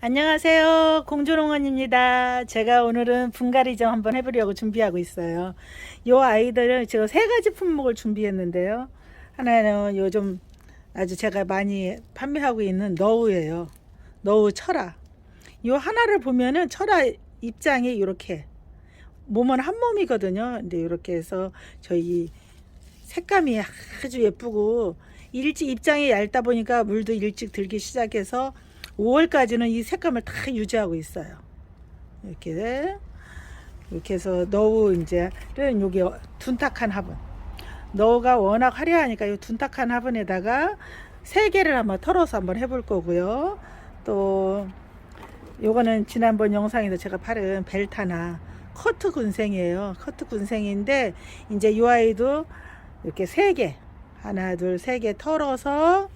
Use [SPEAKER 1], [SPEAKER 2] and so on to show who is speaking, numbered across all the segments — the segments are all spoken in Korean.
[SPEAKER 1] 안녕하세요. 공주농원입니다. 제가 오늘은 분갈이 좀 한번 해보려고 준비하고 있어요. 요 아이들을 제가 세 가지 품목을 준비했는데요. 하나는 요즘 아주 제가 많이 판매하고 있는 너우예요. 너우 철아. 요 하나를 보면은 철아 입장이 이렇게 몸은 한 몸이거든요. 근데 이렇게 해서 저희 색감이 아주 예쁘고 일찍 입장이 얇다 보니까 물도 일찍 들기 시작해서 5월까지는 이 색감을 다 유지하고 있어요. 이렇게 이렇게 해서 너우 이제는 요게 둔탁한 화분. 너우가 워낙 화려하니까 이 둔탁한 화분에다가 세 개를 한번 털어서 한번 해볼 거고요. 또 요거는 지난번 영상에서 제가 팔은 벨타나 커트 군생이에요. 커트 군생인데 이제 이 아이도 이렇게 세 개, 하나, 둘, 세 개 털어서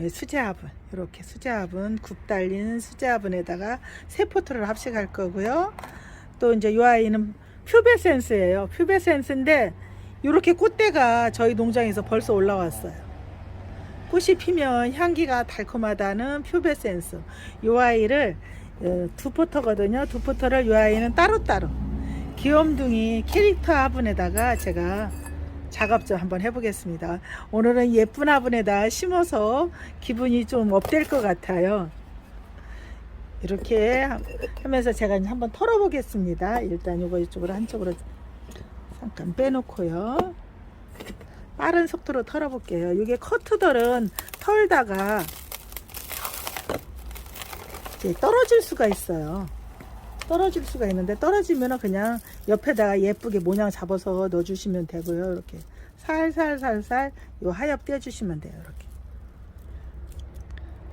[SPEAKER 1] 예, 수제 화분 이렇게 수제화분 굽 달린 수제화분에다가 세포트를 합식할 거고요. 또 이제 이 아이는 퓨베센스예요. 퓨베센스인데 이렇게 꽃대가 저희 농장에서 벌써 올라왔어요. 꽃이 피면 향기가 달콤하다는 퓨베센스. 이 아이를 어, 두 포터거든요. 두 포터를 이 아이는 따로따로 귀염둥이 캐릭터 화분에다가 제가 작업 좀 한번 해보겠습니다. 오늘은 예쁜 화분에다 심어서 기분이 좀 업될 것 같아요. 이렇게 하면서 제가 한번 털어보겠습니다. 일단 이거 이쪽으로 한쪽으로 잠깐 빼놓고요. 빠른 속도로 털어볼게요. 이게 커트들은 털다가 떨어질 수가 있어요. 떨어질 수가 있는데 떨어지면은 그냥 옆에다가 예쁘게 모양 잡아서 넣어주시면 되고요. 이렇게 살살살살 요 하엽 떼어주시면 돼요. 이렇게.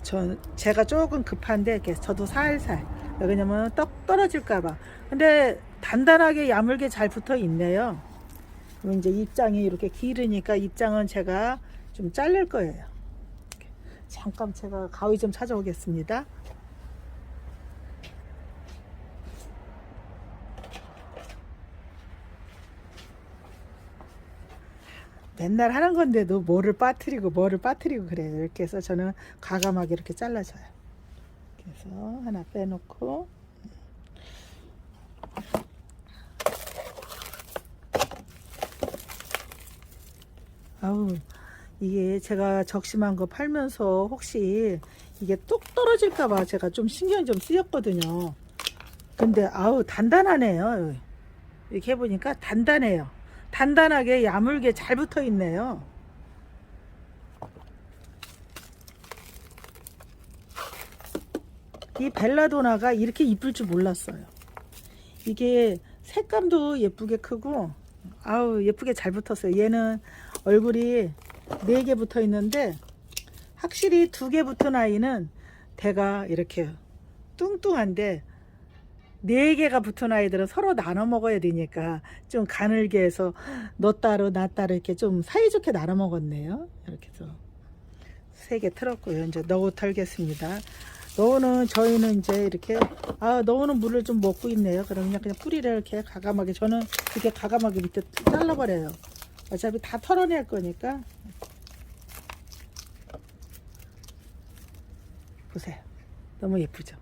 [SPEAKER 1] 전 제가 조금 급한데 이렇게 저도 살살 왜냐면 떡 떨어질까봐. 근데 단단하게 야물게 잘 붙어 있네요. 그럼 이제 입장이 이렇게 길으니까 입장은 제가 좀 자를 거예요. 잠깐 제가 가위 좀 찾아오겠습니다. 맨날 하는 건데도 뭐를 빠뜨리고 뭐를 빠뜨리고 그래요. 이렇게 해서 저는 과감하게 이렇게 잘라줘요. 그래서 하나 빼놓고 아우 이게 제가 적심한 거 팔면서 혹시 이게 뚝 떨어질까봐 제가 좀 신경 좀 쓰였거든요. 근데 아우 단단하네요. 이렇게 해보니까 단단해요. 단단하게 야물게 잘 붙어 있네요. 이 벨라도나가 이렇게 이쁠 줄 몰랐어요. 이게 색감도 예쁘게 크고 아우 예쁘게 잘 붙었어요. 얘는 얼굴이 네개 붙어 있는데 확실히 두개 붙은 아이는 대가 이렇게 뚱뚱한데 네 개가 붙은 아이들은 서로 나눠 먹어야 되니까 좀 가늘게 해서 너 따로 나 따로 이렇게 좀 사이좋게 나눠 먹었네요. 이렇게 해서 세 개 틀었고요. 이제 너우 털겠습니다. 너우는 저희는 이제 이렇게 아 너우는 물을 좀 먹고 있네요. 그럼 그냥 그냥 뿌리를 이렇게 가감하게 저는 이렇게 가감하게 밑에 잘라버려요. 어차피 다 털어낼 거니까 보세요. 너무 예쁘죠?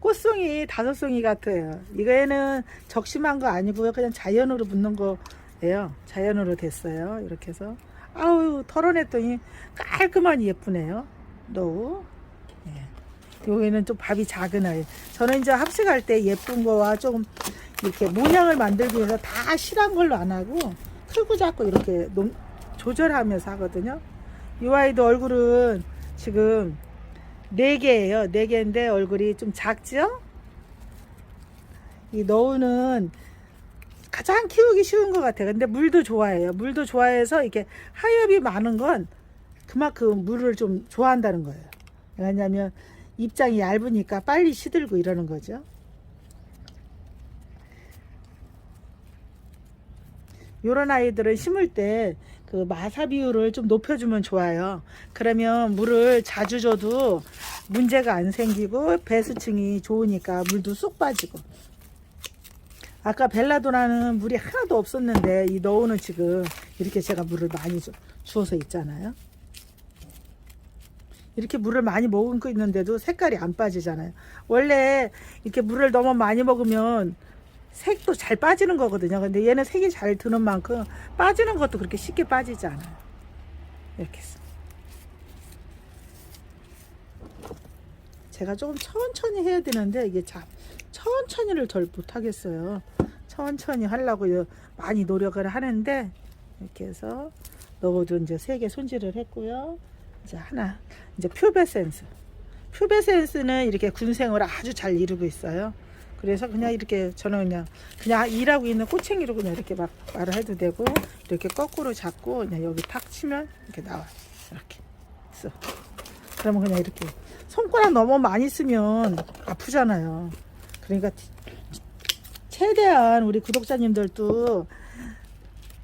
[SPEAKER 1] 꽃송이 다섯 송이 같아요. 이거에는 적심한 거 아니고요. 그냥 자연으로 붙는 거예요. 자연으로 됐어요. 이렇게 해서 아우 털어냈더니 깔끔하니 예쁘네요. 너우. 예. 여기는 좀 밥이 작은 아이. 저는 이제 합식할 때 예쁜 거와 좀 이렇게 모양을 만들기 위해서 다 실한 걸로 안 하고 크고 작고 이렇게 농, 조절하면서 하거든요. 이 아이도 얼굴은 지금 네 개예요. 네 개인데 얼굴이 좀 작죠? 이 너우는 가장 키우기 쉬운 것 같아요. 근데 물도 좋아해요. 물도 좋아해서 이렇게 하엽이 많은 건 그만큼 물을 좀 좋아한다는 거예요. 왜냐하면 입장이 얇으니까 빨리 시들고 이러는 거죠. 요런 아이들은 심을 때 그 마사 비율을 좀 높여주면 좋아요. 그러면 물을 자주 줘도 문제가 안 생기고 배수층이 좋으니까 물도 쏙 빠지고. 아까 벨라도나는 물이 하나도 없었는데 이 너우는 지금 이렇게 제가 물을 많이 주, 주어서 있잖아요. 이렇게 물을 많이 먹고 있는데도 색깔이 안 빠지잖아요. 원래 이렇게 물을 너무 많이 먹으면 색도 잘 빠지는 거거든요. 근데 얘는 색이 잘 드는 만큼 빠지는 것도 그렇게 쉽게 빠지지 않아요. 이렇게 해서. 제가 조금 천천히 해야 되는데 이게 참 천천히를 덜 못하겠어요. 천천히 하려고 요- 많이 노력을 하는데 이렇게 해서 너도 이제 세 개 손질을 했고요. 이제 하나 이제 퓨베센스. 퓨베센스는 이렇게 군생을 아주 잘 이루고 있어요. 그래서 그냥 이렇게 저는 그냥 그냥 일하고 있는 꼬챙이로 그냥 이렇게 막 말을 해도 되고 이렇게 거꾸로 잡고 그냥 여기 탁 치면 이렇게 나와요. 이렇게. 쓱. 그러면 그냥 이렇게 손가락 너무 많이 쓰면 아프잖아요. 그러니까 최대한 우리 구독자님들도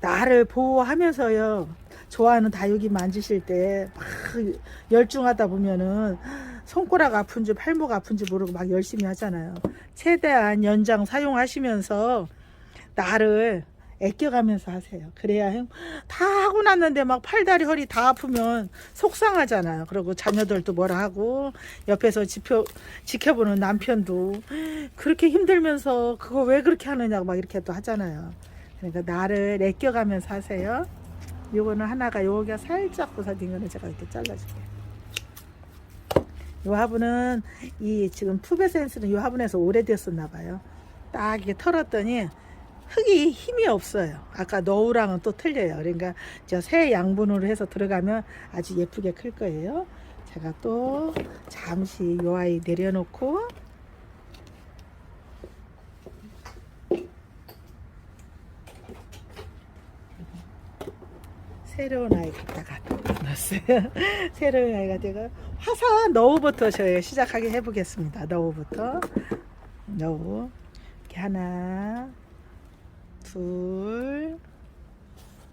[SPEAKER 1] 나를 보호하면서요. 좋아하는 다육이 만지실 때 막 열중하다 보면은 손가락 아픈지 팔목 아픈지 모르고 막 열심히 하잖아요. 최대한 연장 사용하시면서 나를 아껴가면서 하세요. 그래야 형- 다 하고 났는데 막 팔다리 허리 다 아프면 속상하잖아요. 그리고 자녀들도 뭐라 하고 옆에서 지켜 지켜보는 남편도 그렇게 힘들면서 그거 왜 그렇게 하느냐고 막 이렇게 또 하잖아요. 그러니까 나를 아껴가면서 하세요. 요거는 하나가 여기가 살짝 부서진 거는 제가 이렇게 잘라줄게요. 요 화분은 이 지금 푸베센스는 요 화분에서 오래됐었나 봐요. 딱 이렇게 털었더니 흙이 힘이 없어요. 아까 너우랑은 또 틀려요. 그러니까 저 새 양분으로 해서 들어가면 아주 예쁘게 클 거예요. 제가 또 잠시 요 아이 내려놓고 새로운 아이 갖다가 넣었어요. 새로운 아이가 제가 화사한 너우부터 저희 시작하게 해보겠습니다. 너우부터 너우 이렇게 하나 둘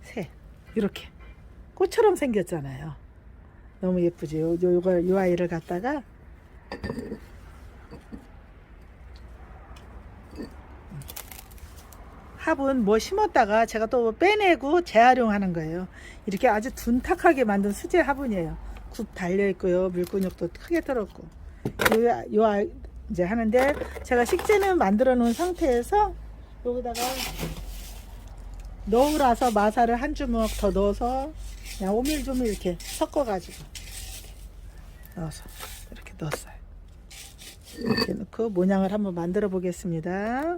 [SPEAKER 1] 셋 이렇게 꽃처럼 생겼잖아요. 너무 예쁘죠. 요, 요, 요걸 요 아이를 갖다가 화분 뭐 심었다가 제가 또 빼내고 재활용하는 거예요. 이렇게 아주 둔탁하게 만든 수제 화분이에요. 굽 달려 있고요. 물근육도 크게 들었고. 요, 요 아이 이제 하는데 제가 식재는 만들어 놓은 상태에서 여기다가 넣으라서 마사를 한 주먹 더 넣어서 그냥 오밀조밀 이렇게 섞어가지고 넣어서 이렇게 넣었어요. 이렇게 넣고 모양을 한번 만들어 보겠습니다.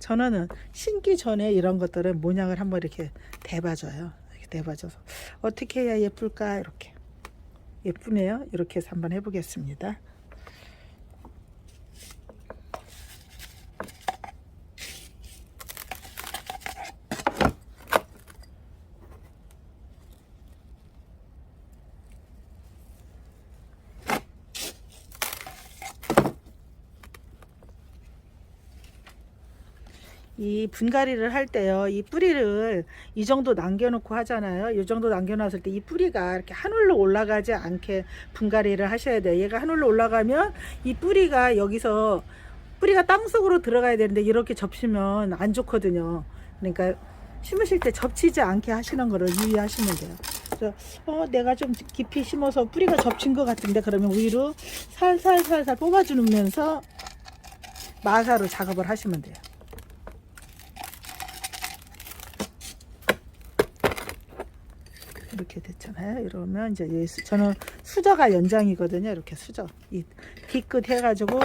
[SPEAKER 1] 전어는 심기 전에 이런 것들은 모양을 한번 이렇게 대봐줘요. 대봐줘서 어떻게 해야 예쁠까 이렇게 예쁘네요. 이렇게 해서 한번 해보겠습니다. 이 분갈이를 할 때요, 이 뿌리를 이 정도 남겨놓고 하잖아요. 이 정도 남겨놨을 때 이 뿌리가 이렇게 하늘로 올라가지 않게 분갈이를 하셔야 돼요. 얘가 하늘로 올라가면 이 뿌리가 여기서 뿌리가 땅속으로 들어가야 되는데 이렇게 접시면 안 좋거든요. 그러니까 심으실 때 접치지 않게 하시는 거를 유의하시면 돼요. 그래서 어, 내가 좀 깊이 심어서 뿌리가 접힌 것 같은데 그러면 위로 살살살살 뽑아주면서 마사로 작업을 하시면 돼요. 이렇게 됐잖아요. 이러면 이제 이 수- 저는 수저가 연장이거든요. 이렇게 수저 이 뒤끝 해가지고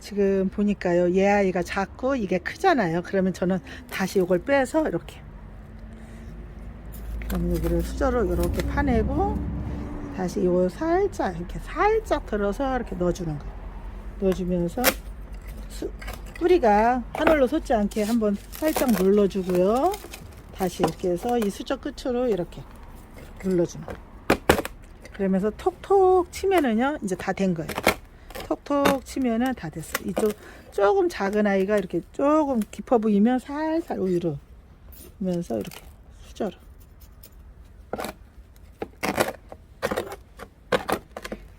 [SPEAKER 1] 지금 보니까요. 얘 아이가 작고 이게 크잖아요. 그러면 저는 다시 이걸 빼서 이렇게 그럼 여기를 수저로 이렇게 파내고 다시 요 살짝 이렇게 살짝 들어서 이렇게 넣어주는 거. 넣어주면서 수, 뿌리가 하늘로 솟지 않게 한번 살짝 눌러주고요. 다시 이렇게 해서 이 수저 끝으로 이렇게 눌러주는 거. 그러면서 톡톡 치면은요 이제 다 된 거예요. 톡톡 치면은 다 됐어요. 이쪽 조금 작은 아이가 이렇게 조금 깊어 보이면 살살 위로 하면서 이렇게 수저로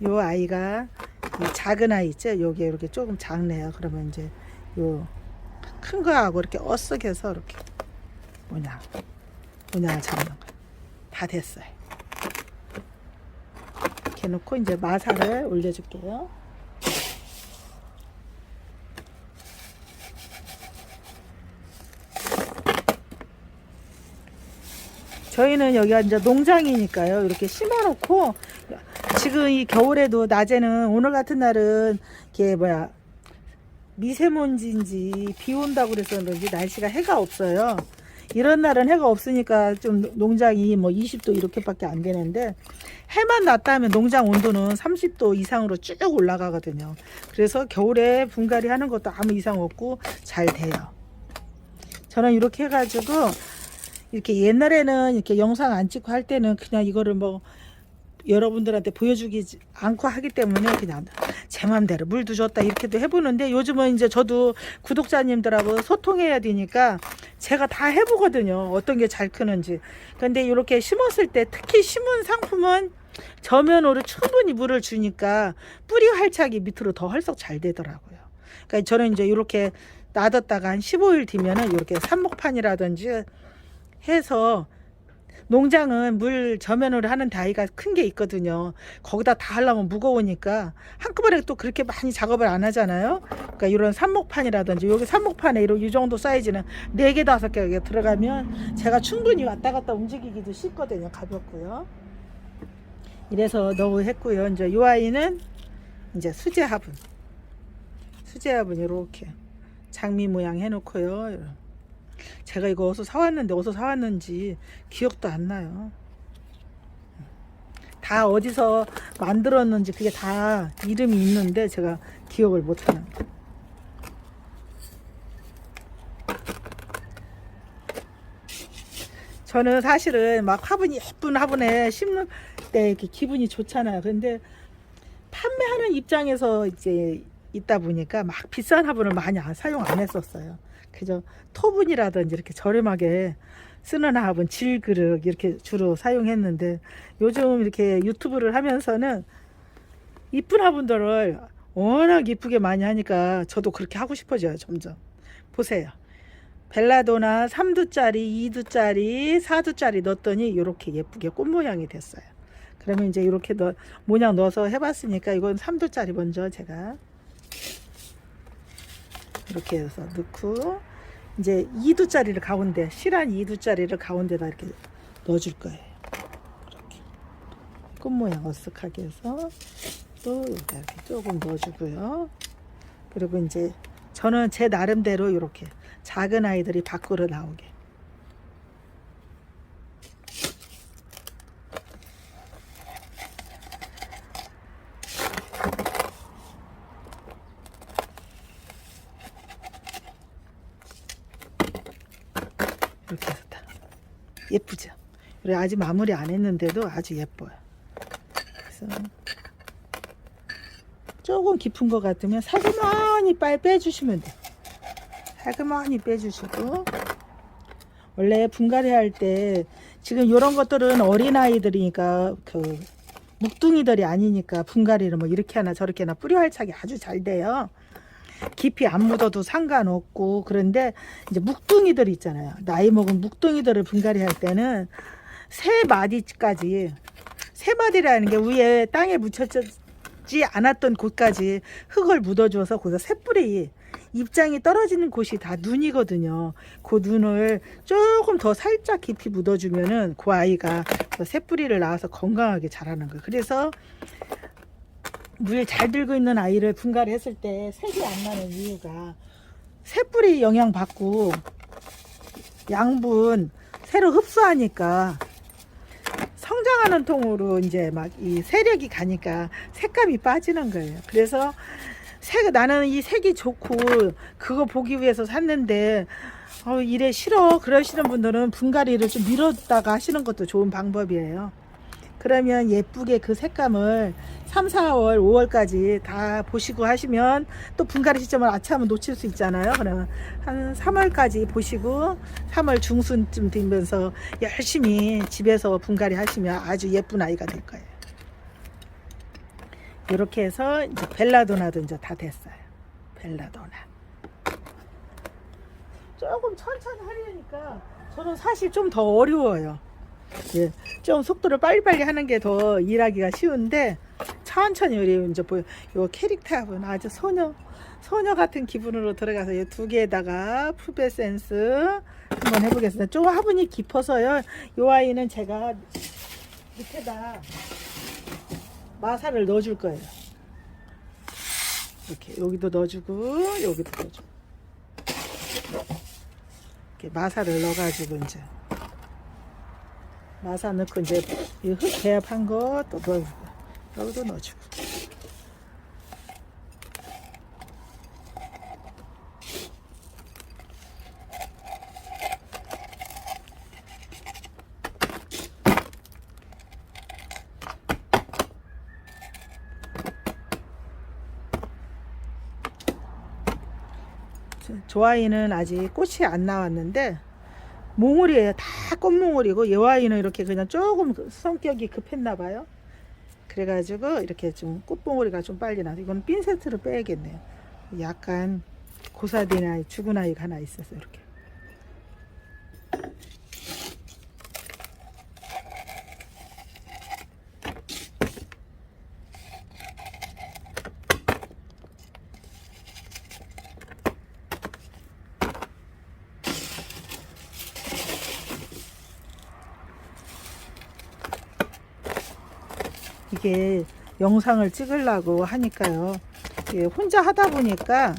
[SPEAKER 1] 요 아이가 이 작은 아이 있죠? 요게 이렇게 조금 작네요. 그러면 이제 요 큰 거하고 이렇게 어쓱해서 이렇게 뭐냐 뭐냐 잡는 거예요. 다 됐어요. 이렇게 놓고 이제 마사를 올려줄게요. 저희는 여기가 이제 농장이니까요. 이렇게 심어놓고 지금 이 겨울에도 낮에는 오늘 같은 날은 이게 뭐야 미세먼지인지 비 온다고 그런지 날씨가 해가 없어요. 이런 날은 해가 없으니까 좀 농장이 뭐 20도 이렇게밖에 안 되는데 해만 났다면 농장 온도는 30도 이상으로 쭉 올라가거든요. 그래서 겨울에 분갈이 하는 것도 아무 이상 없고 잘 돼요. 저는 이렇게 해가지고 이렇게 옛날에는 이렇게 영상 안 찍고 할 때는 그냥 이거를 뭐 여러분들한테 보여주기 않고 하기 때문에 그냥 제 맘대로 물도 줬다 이렇게도 해보는데 요즘은 이제 저도 구독자님들하고 소통해야 되니까 제가 다 해보거든요. 어떤 게 잘 크는지. 근데 이렇게 심었을 때 특히 심은 상품은 저면으로 충분히 물을 주니까 뿌리 활착이 밑으로 더 헐썩 잘 되더라고요. 그러니까 저는 이제 이렇게 놔뒀다가 한 15일 뒤면은 이렇게 삽목판이라든지 해서 농장은 물 저면으로 하는 다이가 큰 게 있거든요. 거기다 다 하려면 무거우니까 한꺼번에 또 그렇게 많이 작업을 안 하잖아요. 그러니까 이런 삽목판이라든지 여기 삽목판에 이런 이 정도 사이즈는 네 개 다섯 개 들어가면 제가 충분히 왔다 갔다 움직이기도 쉽거든요. 가볍고요. 이래서 너무 했고요. 이제 이 아이는 이제 수제 화분. 수제 화분 이렇게 장미 모양 해놓고요. 제가 이거 어디서 사왔는데 어디서 사왔는지 기억도 안 나요. 다 어디서 만들었는지 그게 다 이름이 있는데 제가 기억을 못 하는 거예요. 저는 사실은 막 화분이 예쁜 화분에 심는 때 이렇게 기분이 좋잖아요. 근데 판매하는 입장에서 이제 있다 보니까 막 비싼 화분을 많이 안, 사용 안 했었어요. 그저 토분이라든지 이렇게 저렴하게 쓰는 화분, 질그릇 이렇게 주로 사용했는데 요즘 이렇게 유튜브를 하면서는 이쁜 화분들을 워낙 이쁘게 많이 하니까 저도 그렇게 하고 싶어져요, 점점. 보세요. 벨라도나 3두짜리, 2두짜리, 4두짜리 넣었더니 이렇게 예쁘게 꽃 모양이 됐어요. 그러면 이제 이렇게 넣, 모양 넣어서 해봤으니까 이건 3두짜리 먼저 제가 이렇게 해서 넣고 이제 2두짜리를 가운데 실한 2두짜리를 가운데다 이렇게 넣어줄 거예요. 이렇게 꽃 모양 어색하게 해서 또 이렇게 조금 넣어주고요. 그리고 이제 저는 제 나름대로 이렇게 작은 아이들이 밖으로 나오게 해서 다 예쁘죠. 그래 아직 마무리 안 했는데도 아주 예뻐요. 그래서 조금 깊은 것 같으면 살그머니 빨리 빼주시면 돼요. 살그머니 빼주시고 원래 분갈이 할 때 지금 이런 것들은 어린 아이들이니까 그 묵둥이들이 아니니까 분갈이를 뭐 이렇게 하나 저렇게 하나 뿌리 활착이 아주 잘 돼요. 깊이 안 묻어도 상관없고 그런데 이제 묵둥이들 있잖아요. 나이 먹은 묵둥이들을 분갈이 할 때는 세 마디까지 세 마디라는 게 위에 땅에 묻혀지 않았던 곳까지 흙을 묻어줘서 거기서 새 뿌리 입장이 떨어지는 곳이 다 눈이거든요. 그 눈을 조금 더 살짝 깊이 묻어주면은 그 아이가 그 새뿌리를 낳아서 건강하게 자라는 거예요. 그래서 물 잘 들고 있는 아이를 분갈이 했을 때 색이 안 나는 이유가 새 뿌리 영향 받고 양분 새로 흡수하니까 성장하는 통으로 이제 막 이 세력이 가니까 색감이 빠지는 거예요. 그래서 색 나는 이 색이 좋고 그거 보기 위해서 샀는데 어, 이래 싫어 그러시는 분들은 분갈이를 좀 미뤘다가 하시는 것도 좋은 방법이에요. 그러면 예쁘게 그 색감을 3, 4월, 5월까지 다 보시고 하시면 또 분갈이 시점을 아차하면 놓칠 수 있잖아요. 그러면 한 3월까지 보시고 3월 중순쯤 되면서 열심히 집에서 분갈이 하시면 아주 예쁜 아이가 될 거예요. 이렇게 해서 이제 벨라도나도 이제 다 됐어요. 벨라도나. 조금 천천히 하려니까 저는 사실 좀 더 어려워요. 예, 좀 속도를 빨리빨리 하는 게 더 일하기가 쉬운데 천천히 우리 이제 보여 요 캐릭터하고는 아주 소녀 소녀 같은 기분으로 들어가서 이 두 개에다가 푸베 센스 한번 해보겠습니다. 좀 화분이 깊어서요. 요 아이는 제가 밑에다 마사를 넣어줄 거예요. 이렇게 여기도 넣어주고 여기도 넣어주고 이렇게 마사를 넣어가지고 이제 마사 넣고 이제 이흙 배합한 거또 넣어주고 여기도 넣어주고. 조아이는 아직 꽃이 안 나왔는데 몽울이에요. 다 꽃몽울이고 여아이는 이렇게 그냥 조금 그 성격이 급했나 봐요. 그래가지고 이렇게 좀 꽃봉오리가 좀 빨리 나서 이건 핀세트로 빼야겠네요. 약간 고사된 아이, 죽은 아이가 하나 있어서 이렇게. 이게 영상을 찍으려고 하니까요. 이게 혼자 하다 보니까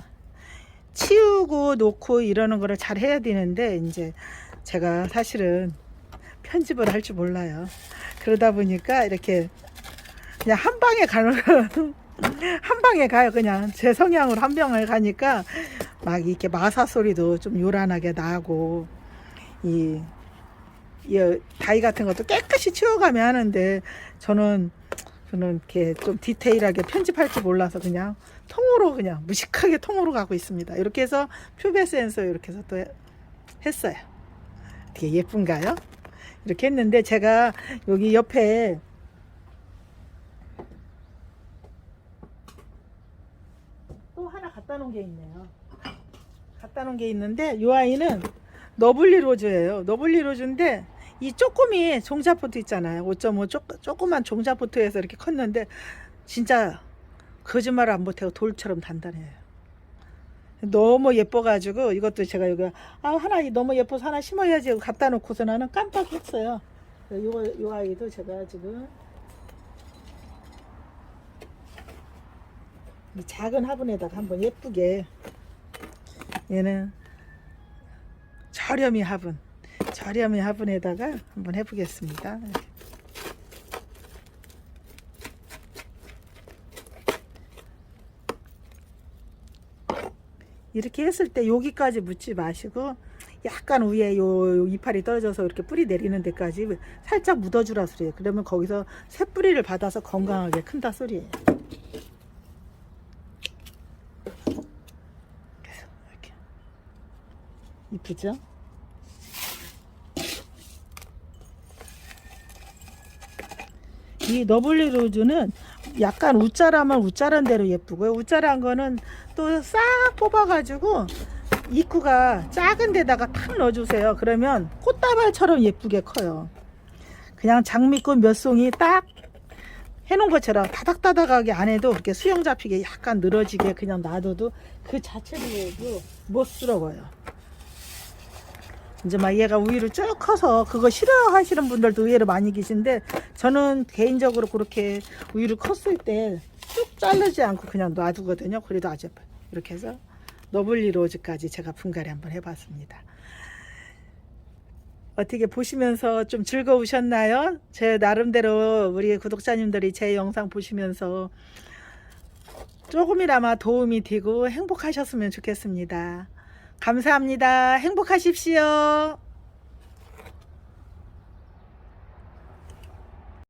[SPEAKER 1] 치우고 놓고 이러는 거를 잘 해야 되는데 이제 제가 사실은 편집을 할 줄 몰라요. 그러다 보니까 이렇게 그냥 한 방에 가는 한 방에 가요. 그냥 제 성향으로 한 방에 가니까 막 이렇게 마사 소리도 좀 요란하게 나고 이, 이 다이 같은 것도 깨끗이 치워가면 하는데 저는 저는 이렇게 좀 디테일하게 편집할 줄 몰라서 그냥 통으로 그냥 무식하게 통으로 가고 있습니다. 이렇게 해서 퓨베 센서 이렇게 해서 또 했어요. 되게 예쁜가요? 이렇게 했는데 제가 여기 옆에 또 하나 갖다 놓은 게 있네요. 갖다 놓은 게 있는데 이 아이는 너블리 로즈예요. 너블리 로즈인데 이 쪼꼬미 종자포트 있잖아요. 5.5 쪼, 조그만 종자포트에서 이렇게 컸는데 진짜 거짓말 안 못해요. 돌처럼 단단해요. 너무 예뻐가지고 이것도 제가 여기 아 하나 너무 예뻐서 하나 심어야지 하고 갖다 놓고서 나는 깜빡했어요. 요거 요 아이도 제가 지금 이 작은 화분에다가 한번 예쁘게 얘는 저렴이 화분 저렴이 화분에다가 한번 해보겠습니다. 이렇게 했을 때 여기까지 묻지 마시고 약간 위에 요, 요 이파리 떨어져서 이렇게 뿌리 내리는 데까지 살짝 묻어주라 소리예요. 그러면 거기서 새 뿌리를 받아서 건강하게 큰다 소리예요. 이렇게 이쁘죠? 이 너블리 로즈는 약간 우짜라면 우짜란 대로 예쁘고요. 우짜란 거는 또 싹 뽑아가지고 입구가 작은 데다가 탁 넣어주세요. 그러면 꽃다발처럼 예쁘게 커요. 그냥 장미꽃 몇 송이 딱 해놓은 것처럼 다닥다닥하게 안 해도 이렇게 수영 잡히게 약간 늘어지게 그냥 놔둬도 그 자체로도 멋스러워요. 이제 막 얘가 우유를 쭉 커서 그거 싫어하시는 분들도 의외로 많이 계신데 저는 개인적으로 그렇게 우유를 컸을 때 쭉 자르지 않고 그냥 놔두거든요. 그래도 아주. 이렇게 해서 너블리 로즈까지 제가 분갈이 한번 해봤습니다. 어떻게 보시면서 좀 즐거우셨나요? 제 나름대로 우리 구독자님들이 제 영상 보시면서 조금이나마 도움이 되고 행복하셨으면 좋겠습니다. 감사합니다. 행복하십시오.